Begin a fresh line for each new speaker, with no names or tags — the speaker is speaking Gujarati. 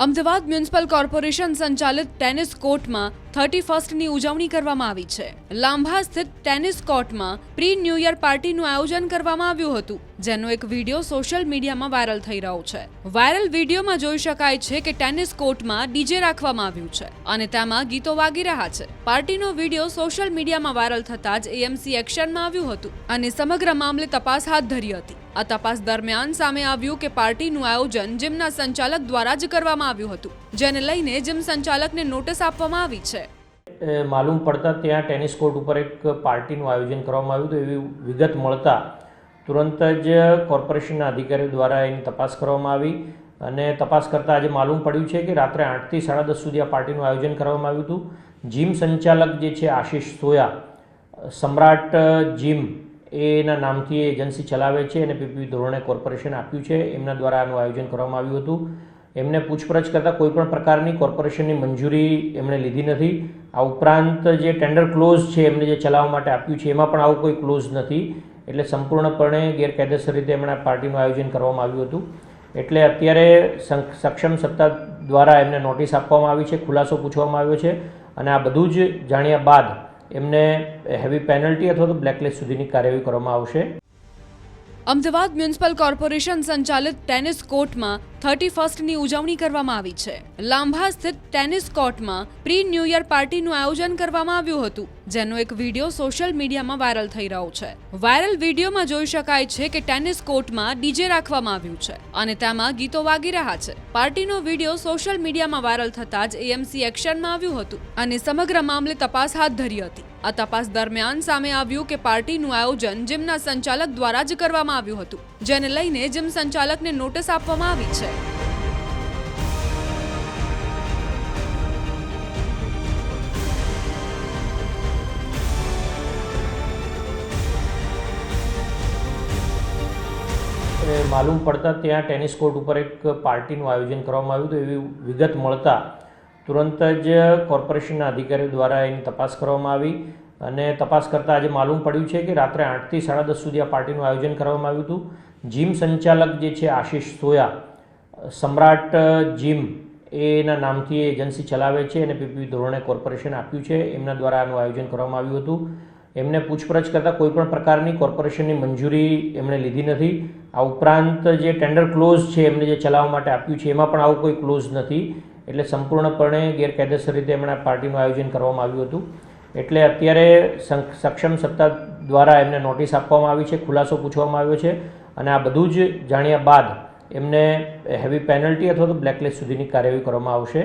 અમદાવાદ મ્યુનિસિપલ કોર્પોરેશન સંચાલિત ટેનિસ કોર્ટમાં થર્ટી ફર્સ્ટની ઉજવણી કરવામાં આવી છે. લાંભા સ્થિત ટેનિસ કોર્ટમાં પ્રી ન્યૂ યર પાર્ટીનું આયોજન કરવામાં આવ્યું હતું, જેનો એક વીડિયો સોશિયલ મીડિયામાં વાયરલ થઈ રહ્યો છે. વાયરલ વિડીયોમાં જોઈ શકાય છે કે ટેનિસ કોર્ટમાં ડીજે રાખવામાં આવ્યું છે અને તેમાં ગીતો વાગી રહ્યા છે. પાર્ટીનો વીડિયો સોશિયલ મીડિયામાં વાયરલ થતાં જ એએમસી એક્શનમાં આવ્યું હતું અને સમગ્ર મામલે તપાસ હાથ ધરી હતી. આ તપાસ દરમિયાન સામે આવ્યું કે પાર્ટીનું આયોજન જીમના સંચાલક દ્વારા જ કરવામાં આવ્યું હતું, જેને લઈને જીમ સંચાલકને નોટિસ આપવામાં આવી છે.
માલુમ પડતા ત્યાં ટેનિસ કોર્ટ ઉપર એક પાર્ટીનું આયોજન કરવામાં આવ્યું હતું. એવી વિગત મળતા તુરંત જ કોર્પોરેશનના અધિકારીઓ દ્વારા એની તપાસ કરવામાં આવી અને તપાસ કરતાં આજે માલુમ પડ્યું છે કે રાત્રે આઠથી સાડા દસ સુધી આ પાર્ટીનું આયોજન કરવામાં આવ્યું હતું. જીમ સંચાલક જે છે આશિષ સોયા, સમ્રાટ જીમ એના નામથી એજન્સી ચલાવે છે અને પીપી ધોરણે કોર્પોરેશન આપ્યું છે. એમના દ્વારા આનું આયોજન કરવામાં આવ્યું હતું. એમને પૂછપરછ કરતાં કોઈપણ પ્રકારની કોર્પોરેશનની મંજૂરી એમણે લીધી નથી. આ ઉપરાંત જે ટેન્ડર ક્લોઝ છે એમને જે ચલાવવા માટે આપ્યું છે, એમાં પણ આવું કોઈ ક્લોઝ નથી. એટલે સંપૂર્ણપણે ગેરકાયદેસર રીતે એમણે પાર્ટીનું આયોજન કરવામાં આવ્યું હતું. એટલે અત્યારે સક્ષમ સત્તા દ્વારા એમને નોટિસ આપવામાં આવી છે, ખુલાસો પૂછવામાં આવ્યો છે અને આ બધું જ જાણ્યા બાદ એમને હેવી પેનલ્ટી અથવા તો બ્લેકલિસ્ટ સુધીની કાર્યવાહી કરવામાં આવશે.
અમદાવાદ મ્યુનિસિપલ કોર્પોરેશન સંચાલિત ટેનિસ કોર્ટમાં થર્ટી ફર્સ્ટની ઉજવણી કરવામાં આવી છે. લાંભા સ્થિત ટેનિસ કોર્ટમાં પ્રી ન્યૂ યર પાર્ટીનું આયોજન કરવામાં આવ્યું હતું, જેનો એક વીડિયો સોશિયલ મીડિયામાં વાયરલ થઈ રહ્યો છે. વાયરલ વિડીયોમાં જોઈ શકાય છે કે ટેનિસ કોર્ટમાં ડીજે રાખવામાં આવ્યું છે અને તેમાં ગીતો વાગી રહ્યા છે. પાર્ટીનો વીડિયો સોશિયલ મીડિયામાં વાયરલ થતાં જ એએમસી એક્શનમાં આવ્યું હતું અને સમગ્ર મામલે તપાસ હાથ ધરી હતી. આ તપાસ દરમિયાન સામે આવ્યું કે પાર્ટીનું આયોજન જીમના સંચાલક દ્વારા જ કરવામાં આવ્યું હતું, જેને લઈને જીમ સંચાલકને નોટિસ આપવામાં આવી છે.
એ માલુમ પડતા ત્યાં ટેનિસ કોર્ટ ઉપર એક પાર્ટીનું આયોજન કરવામાં આવ્યું હતું. એવી વિગત મળતા તુરંત જ કોર્પોરેશનના અધિકારીઓ દ્વારા એની તપાસ કરવામાં આવી અને તપાસ કરતાં આજે માલુમ પડ્યું છે કે રાત્રે આઠથી સાડા દસ સુધી આ પાર્ટીનું આયોજન કરવામાં આવ્યું હતું. જીમ સંચાલક જે છે આશિષ સોયા, સમ્રાટ જીમ એના નામથી એજન્સી ચલાવે છે અને પીપી ધોરણે કોર્પોરેશન આપ્યું છે. એમના દ્વારા આનું આયોજન કરવામાં આવ્યું હતું. એમને પૂછપરછ કરતાં કોઈપણ પ્રકારની કોર્પોરેશનની મંજૂરી એમણે લીધી નથી. આ ઉપરાંત જે ટેન્ડર ક્લોઝ છે એમને જે ચલાવવા માટે આપ્યું છે, એમાં પણ આવું કોઈ ક્લોઝ નથી. એટલે સંપૂર્ણપણે ગેરકાયદેસર રીતે એમણે પાર્ટીનું આયોજન કરવામાં આવ્યું હતું. એટલે અત્યારે સક્ષમ સત્તા દ્વારા એમને નોટિસ આપવામાં આવી છે, ખુલાસો પૂછવામાં આવ્યો છે અને આ બધું જ જાણ્યા બાદ એમને હેવી પેનલ્ટી અથવા તો બ્લેકલિસ્ટ સુધીની કાર્યવાહી કરવામાં આવશે.